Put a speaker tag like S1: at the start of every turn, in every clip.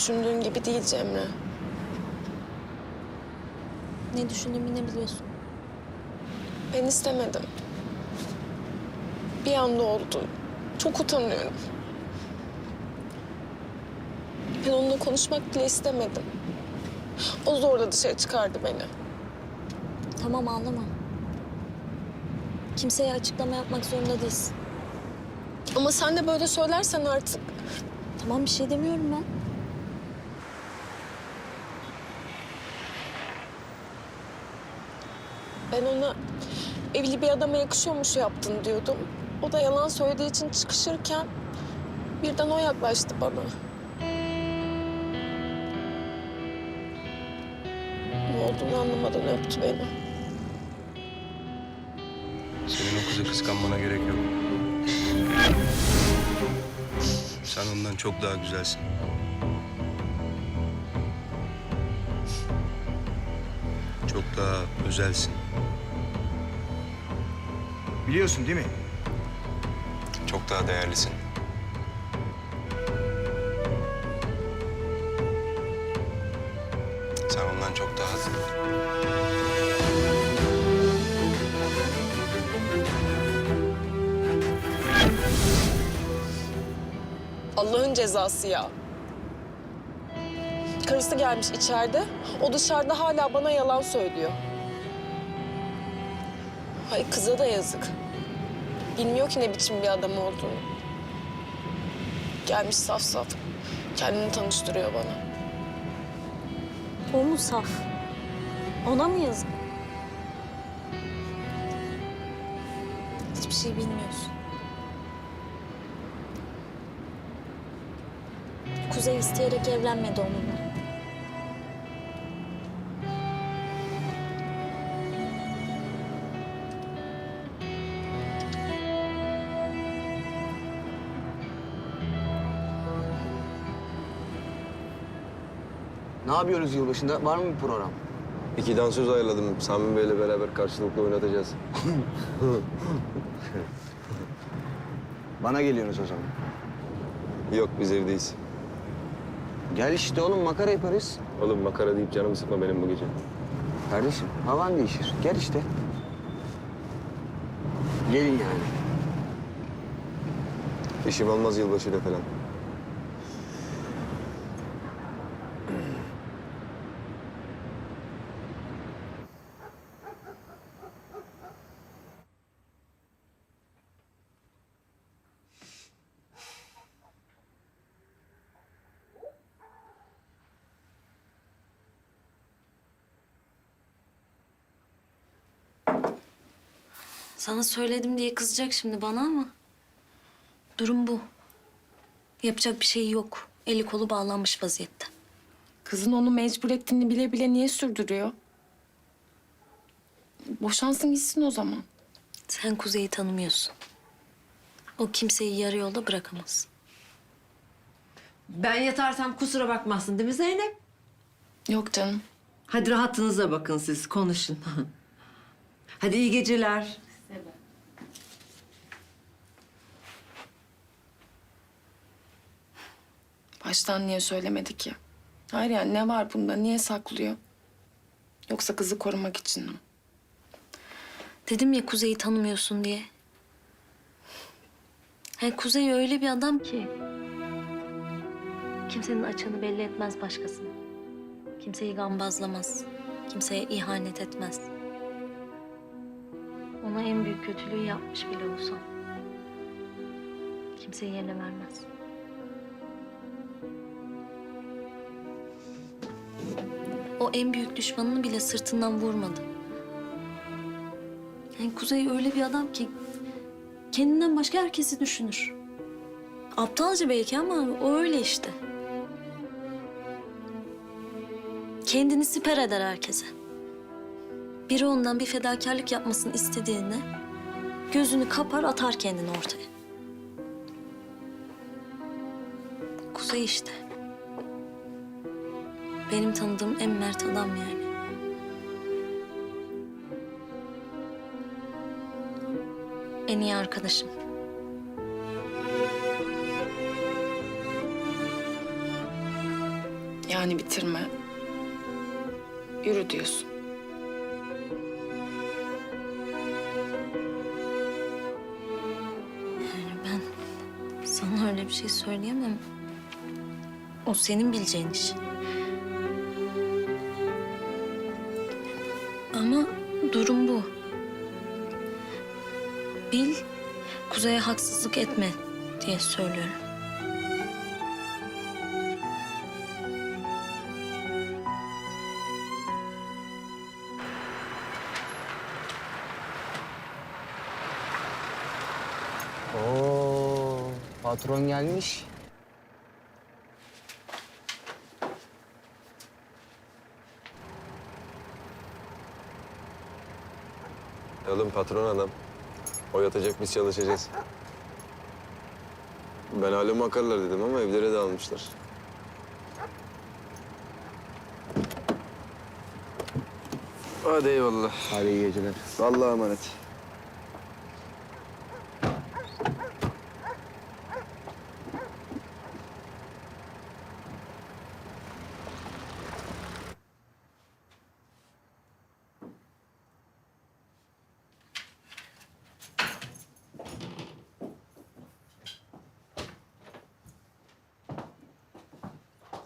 S1: Düşündüğün gibi değil Cemre.
S2: Ne düşündüğümü yine biliyorsun.
S1: Ben istemedim. Bir anda oldu. Çok utanıyorum. Ben onunla konuşmak bile istemedim. O zorla dışarı çıkardı beni.
S2: Tamam ağlama. Kimseye açıklama yapmak zorunda değilsin.
S1: Ama sen de böyle söylersen artık
S2: Tamam bir şey demiyorum ben.
S1: Ben ona evli bir adama yakışıyormuş yaptın diyordum. O da yalan söylediği için çıkışırken birden o yaklaştı bana. Ne olduğunu anlamadan öptü beni.
S3: Senin o kızı kıskanmana gerek yok. Sen ondan çok daha güzelsin. Çok daha özelsin.
S4: Biliyorsun değil mi?
S3: Çok daha değerlisin. Sen ondan çok daha...
S1: Allah'ın cezası ya. Karısı gelmiş içeride. O dışarıda hala bana yalan söylüyor. Hay kıza da yazık. Bilmiyor ki ne biçim bir adam olduğunu. Gelmiş saf saf. Kendini tanıştırıyor bana.
S2: O mu saf? Ona mı yazık? Hiçbir şey bilmiyorsun. Kuzey isteyerek evlenmedi onunla.
S4: Ne yapıyoruz yılbaşında? Var mı bir program?
S5: İki dansöz ayarladım. Sami Bey'le beraber karşılıklı oynatacağız.
S4: Bana geliyorsunuz o zaman.
S5: Yok biz evdeyiz.
S4: Gel işte oğlum makara yaparız.
S5: Oğlum makara deyip canımı sıkma benim bu gece.
S4: Kardeşim havan değişir. Gel işte. Gelin yani.
S5: İşim olmaz yılbaşıyla falan.
S2: Sana söyledim diye kızacak şimdi bana ama... Durum bu. Yapacak bir şey yok. Eli kolu bağlanmış vaziyette.
S1: Kızın onu mecbur ettiğini bile bile niye sürdürüyor? Boşansın gitsin o zaman.
S2: Sen Kuzey'i tanımıyorsun. O kimseyi yarı yolda bırakamaz.
S6: Ben yatarsam kusura bakmazsın değil mi Zeynep?
S1: Yok canım.
S6: Hadi rahatınıza bakın siz, konuşun. Hadi iyi geceler.
S1: Baştan niye söylemedi ki? Hayır yani ne var bunda? Niye saklıyor? Yoksa kızı korumak için mi?
S2: Dedim ya Kuzey'i tanımıyorsun diye. He, Kuzey öyle bir adam ki... Kimsenin açığını belli etmez başkasına. Kimseyi gambazlamaz. Kimseye ihanet etmez. Ona en büyük kötülüğü yapmış bile olsam. Kimseyi yerine vermez. O en büyük düşmanını bile sırtından vurmadı. Yani Kuzey öyle bir adam ki kendinden başka herkesi düşünür. Aptalca belki ama o öyle işte. Kendini siper eder herkese. Biri ondan bir fedakarlık yapmasını istediğinde gözünü kapar atar kendini ortaya. Kuzey işte. Benim tanıdığım en mert adam yani. En iyi arkadaşım.
S7: Yani bitirme. Yürü diyorsun.
S2: Bir şey söyleyemem. O senin bileceğin iş. Ama durum bu. Bil, Kuzey'e haksızlık etme diye söylüyorum.
S4: Patron gelmiş.
S5: Oğlum patron adam. O yatacak biz çalışacağız. Ben halime akarlar dedim ama evlere de almışlar. Hadi eyvallah.
S4: Hadi iyi geceler.
S5: Allah'a emanet.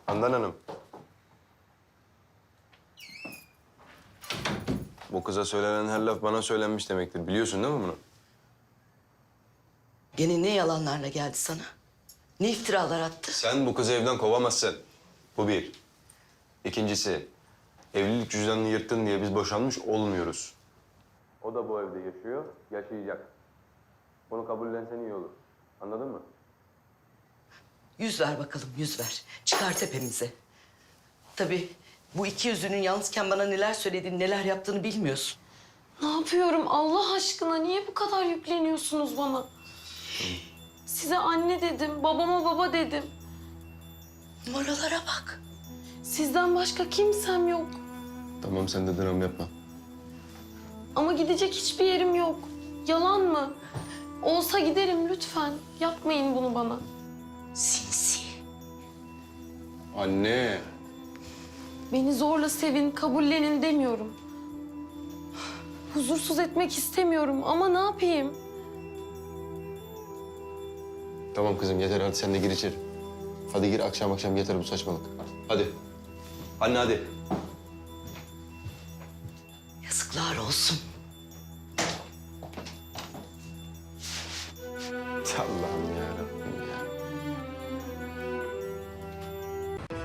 S8: Handan Hanım.
S5: Bu kıza söylenen her laf bana söylenmiş demektir. Biliyorsun değil mi bunu?
S9: Gene ne yalanlarla geldi sana? Ne iftiralar attı?
S5: Sen bu kızı evden kovamazsın. Bu bir. İkincisi, evlilik cüzdanını yırttın diye biz boşanmış olmuyoruz. O da bu evde yaşıyor, yaşayacak. Bunu kabullensen iyi olur. Anladın mı?
S9: Yüz ver bakalım, yüz ver. Çıkar tepemize. Tabii bu iki yüzünün yalnızken bana neler söylediğini, neler yaptığını bilmiyorsun.
S7: Ne yapıyorum Allah aşkına? Niye bu kadar yükleniyorsunuz bana? Size anne dedim, babama baba dedim.
S9: Numaralara bak.
S7: Sizden başka kimsem yok.
S5: Tamam sen de dram yapma.
S7: Ama gidecek hiçbir yerim yok. Yalan mı? Olsa giderim lütfen. Yapmayın bunu bana.
S9: Sinsi.
S5: Anne.
S7: Beni zorla sevin, kabullenin demiyorum. Huzursuz etmek istemiyorum ama ne yapayım?
S5: Tamam kızım yeter hadi sen de gir içeri. Hadi gir akşam akşam yeter bu saçmalık. Hadi. Anne hadi.